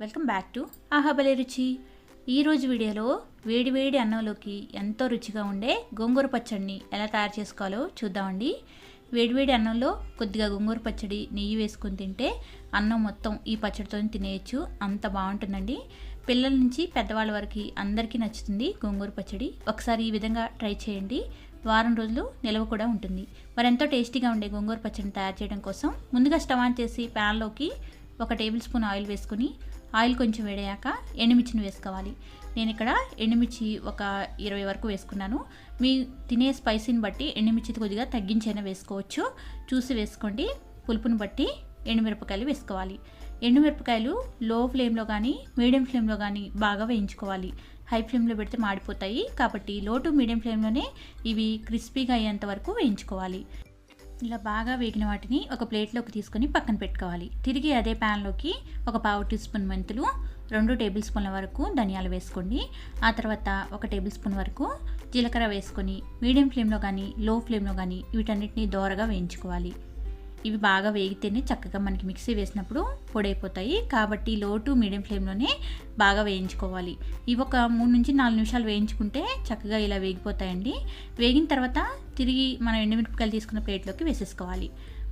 Welcome back to ఆహాబలే రుచి. ఈరోజు వీడియోలో వేడి వేడి అన్నంలోకి ఎంతో రుచిగా ఉండే గోంగూర పచ్చడిని ఎలా తయారు చేసుకోవాలో చూద్దామండి. వేడివేడి అన్నంలో కొద్దిగా గోంగూర పచ్చడి నెయ్యి వేసుకొని తింటే అన్నం మొత్తం ఈ పచ్చడితో తినేయచ్చు. అంత బాగుంటుందండి. పిల్లల నుంచి పెద్దవాళ్ళ వరకు అందరికీ నచ్చుతుంది గోంగూర పచ్చడి. ఒకసారి ఈ విధంగా ట్రై చేయండి. వారం రోజులు నిల్వ కూడా ఉంటుంది. మరి ఎంతో టేస్టీగా ఉండే గోంగూర పచ్చడిని తయారు చేయడం కోసం ముందుగా స్టవ్ ఆన్ చేసి ప్యాన్లోకి ఒక టేబుల్ స్పూన్ ఆయిల్ వేసుకుని ఆయిల్ కొంచెం వేడయ్యాక ఎండుమిర్చిని వేసుకోవాలి. నేను ఇక్కడ ఎండుమిర్చి ఒక ఇరవై వరకు వేసుకున్నాను. మీ తినే స్పైసీని బట్టి ఎండుమిర్చి కొద్దిగా తగ్గించైనా వేసుకోవచ్చు. చూసి వేసుకోండి. పులుపుని బట్టి ఎండుమిరపకాయలు వేసుకోవాలి. ఎండుమిరపకాయలు లో ఫ్లేమ్లో కానీ మీడియం ఫ్లేమ్లో కానీ బాగా వేయించుకోవాలి. హై ఫ్లేమ్లో పెడితే మాడిపోతాయి. కాబట్టి లో టు మీడియం ఫ్లేమ్లోనే ఇవి క్రిస్పీగా అయ్యేంత వరకు వేయించుకోవాలి. ఇలా బాగా వేగిన వాటిని ఒక ప్లేట్లోకి తీసుకొని పక్కన పెట్టుకోవాలి. తిరిగి అదే ప్యాన్లోకి ఒక పావు టీ స్పూన్ మెంతులు రెండు టేబుల్ స్పూన్ల వరకు ధనియాలు వేసుకోండి. ఆ తర్వాత ఒక టేబుల్ స్పూన్ వరకు జీలకర్ర వేసుకొని మీడియం ఫ్లేమ్లో కానీ లో ఫ్లేమ్లో కానీ వీటన్నిటిని దోరగా వేయించుకోవాలి. ఇవి బాగా వేగితేనే చక్కగా మనకి మిక్సీ వేసినప్పుడు పొడైపోతాయి కాబట్టి లో టు మీడియం ఫ్లేమ్లోనే బాగా వేయించుకోవాలి. ఇవి ఒక మూడు నుంచి నాలుగు నిమిషాలు వేయించుకుంటే చక్కగా ఇలా వేగిపోతాయండి. వేగిన తర్వాత తిరిగి మనం ఎండుమిరపకాయలు తీసుకున్న ప్లేట్లోకి వేసేసుకోవాలి.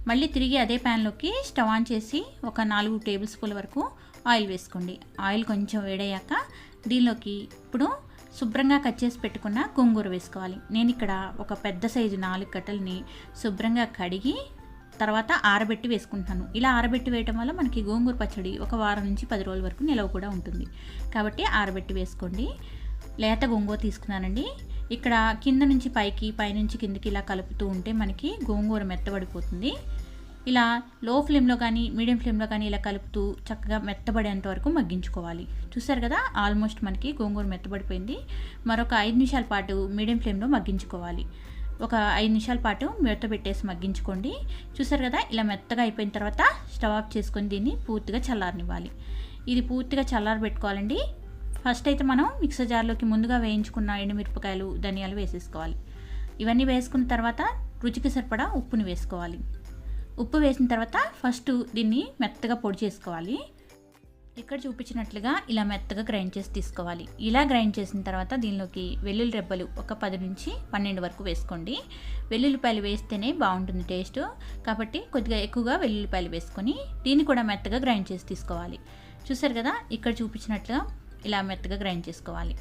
మళ్ళీ తిరిగి అదే ప్యాన్లోకి స్టవ్ ఆన్ చేసి ఒక నాలుగు టేబుల్ స్పూన్ల వరకు ఆయిల్ వేసుకోండి. ఆయిల్ కొంచెం వేడయ్యాక దీనిలోకి ఇప్పుడు శుభ్రంగా కట్ చేసి పెట్టుకున్న గోంగూర వేసుకోవాలి. నేను ఇక్కడ ఒక పెద్ద సైజు నాలుగు కట్టలని శుభ్రంగా కడిగి తర్వాత ఆరబెట్టి వేసుకుంటాను. ఇలా ఆరబెట్టి వేయటం వల్ల మనకి గోంగూర పచ్చడి ఒక వారం నుంచి పది రోజుల వరకు నిలవ కూడా ఉంటుంది. కాబట్టి ఆరబెట్టి వేసుకోండి. లేత గోంగూర తీసుకున్నానండి. ఇక్కడ కింద నుంచి పైకి పైనుంచి కిందకి ఇలా కలుపుతూ ఉంటే మనకి గోంగూర మెత్తబడిపోతుంది. ఇలా లో ఫ్లేమ్లో కానీ మీడియం ఫ్లేమ్లో కానీ ఇలా కలుపుతూ చక్కగా మెత్తబడేంత వరకు మగ్గించుకోవాలి. చూసారు కదా ఆల్మోస్ట్ మనకి గోంగూర మెత్తబడిపోయింది. మరొక ఐదు నిమిషాల పాటు మీడియం ఫ్లేమ్లో మగ్గించుకోవాలి. ఒక ఐదు నిమిషాల పాటు మెత్త పెట్టేసి మగ్గించుకోండి. చూసారు కదా ఇలా మెత్తగా అయిపోయిన తర్వాత స్టవ్ ఆఫ్ చేసుకొని దీన్ని పూర్తిగా చల్లారనివ్వాలి. ఇది పూర్తిగా చల్లారి పెట్టుకోవాలండి ఫస్ట్ అయితే మనం మిక్సర్ జార్లోకి ముందుగా వేయించుకున్న ఎండుమిరపకాయలు ధనియాలు వేసేసుకోవాలి. ఇవన్నీ వేసుకున్న తర్వాత రుచికి సరిపడా ఉప్పుని వేసుకోవాలి. ఉప్పు వేసిన తర్వాత ఫస్ట్ దీన్ని మెత్తగా పొడి చేసుకోవాలి. ఇక్కడ చూపించినట్లుగా ఇలా మెత్తగా గ్రైండ్ చేసి తీసుకోవాలి. ఇలా గ్రైండ్ చేసిన తర్వాత దీనిలోకి వెల్లుల్లి రెబ్బలు ఒక పది నుంచి పన్నెండు వరకు వేసుకోండి. వెల్లుల్లిపాయలు వేస్తేనే బాగుంటుంది టేస్ట్. కాబట్టి కొద్దిగా ఎక్కువగా వెల్లుల్లిపాయలు వేసుకొని దీన్ని కూడా మెత్తగా గ్రైండ్ చేసి తీసుకోవాలి. చూసారు కదా ఇక్కడ చూపించినట్లుగా ఇలా మెత్తగా గ్రైండ్ చేసుకోవాలి.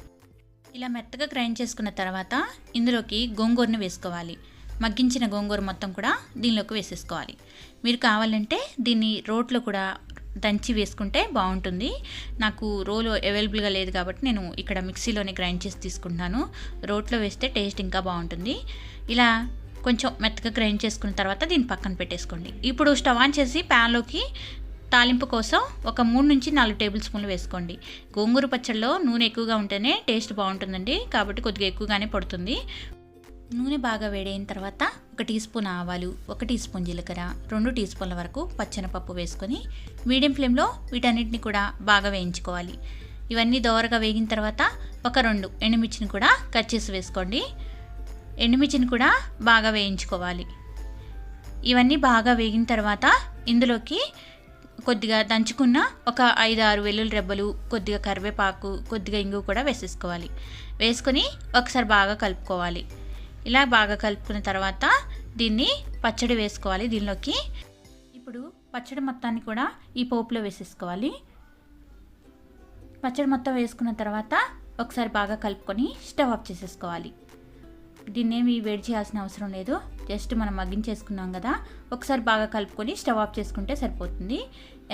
ఇలా మెత్తగా గ్రైండ్ చేసుకున్న తర్వాత ఇందులోకి గోంగూరని వేసుకోవాలి. మగ్గించిన గోంగూర మొత్తం కూడా దీనిలోకి వేసేసుకోవాలి. మీరు కావాలంటే దీన్ని రోట్లో కూడా దంచి వేసుకుంటే బాగుంటుంది. నాకు రోలు అవైలబుల్గా లేదు కాబట్టి నేను ఇక్కడ మిక్సీలోనే గ్రైండ్ చేసి తీసుకుంటున్నాను. రోట్లో వేస్తే టేస్ట్ ఇంకా బాగుంటుంది. ఇలా కొంచెం మెత్తగా గ్రైండ్ చేసుకున్న తర్వాత దీన్ని పక్కన పెట్టేసుకోండి. ఇప్పుడు స్టవ్ ఆన్ చేసి ప్యాన్లోకి తాలింపు కోసం ఒక మూడు నుంచి నాలుగు టేబుల్ స్పూన్లు వేసుకోండి. గోంగూర పచ్చడిలో నూనె ఎక్కువగా ఉంటేనే టేస్ట్ బాగుంటుందండి. కాబట్టి కొద్దిగా ఎక్కువగానే పడుతుంది. నూనె బాగా వేడైన తర్వాత ఒక టీ స్పూన్ ఆవాలు ఒక టీ స్పూన్ జీలకర్ర రెండు టీ స్పూన్ల వరకు పచ్చనపప్పు వేసుకొని మీడియం ఫ్లేమ్లో వీటన్నిటిని కూడా బాగా వేయించుకోవాలి. ఇవన్నీ దోరగా వేగిన తర్వాత ఒక రెండు ఎండుమిర్చిని కూడా కట్ చేసి వేసుకోండి. ఎండుమిర్చిని కూడా బాగా వేయించుకోవాలి. ఇవన్నీ బాగా వేగిన తర్వాత ఇందులోకి కొద్దిగా దంచుకున్న ఒక ఐదు ఆరు వెల్లుల్లి రెబ్బలు కొద్దిగా కరివేపాకు కొద్దిగా ఇంగు కూడా వేసేసుకోవాలి. వేసుకొని ఒకసారి బాగా కలుపుకోవాలి. ఇలా బాగా కలుపుకున్న తర్వాత దీన్ని పచ్చడి వేసుకోవాలి దీనిలోకి. ఇప్పుడు పచ్చడి మొత్తాన్ని కూడా ఈ పోపులో వేసేసుకోవాలి. పచ్చడి మొత్తం వేసుకున్న తర్వాత ఒకసారి బాగా కలుపుకొని స్టవ్ ఆఫ్ చేసేసుకోవాలి. దీన్ని వేడి చేయాల్సిన అవసరం లేదు. జస్ట్ మనం మగ్గించేసుకున్నాం కదా ఒకసారి బాగా కలుపుకొని స్టవ్ ఆఫ్ చేసుకుంటే సరిపోతుంది.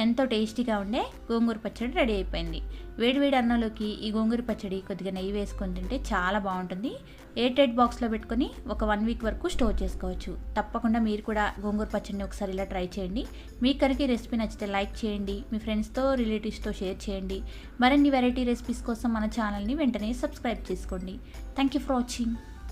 ఎంతో టేస్టీగా ఉండే గోంగూర పచ్చడి రెడీ అయిపోయింది. వేడివేడి అన్నంలోకి ఈ గోంగూర పచ్చడి కొద్దిగా నెయ్యి వేసుకొని తింటే చాలా బాగుంటుంది. ఎయిర్ టైట్ బాక్స్లో పెట్టుకొని ఒక వన్ వీక్ వరకు స్టోర్ చేసుకోవచ్చు. తప్పకుండా మీరు కూడా గోంగూర పచ్చడిని ఒకసారి ఇలా ట్రై చేయండి. మీకు కనుక ఈ రెసిపీ నచ్చితే లైక్ చేయండి మీ ఫ్రెండ్స్తో రిలేటివ్స్తో షేర్ చేయండి. మరిన్ని వెరైటీ రెసిపీస్ కోసం మన ఛానల్ని వెంటనే సబ్స్క్రైబ్ చేసుకోండి. Thank you for watching.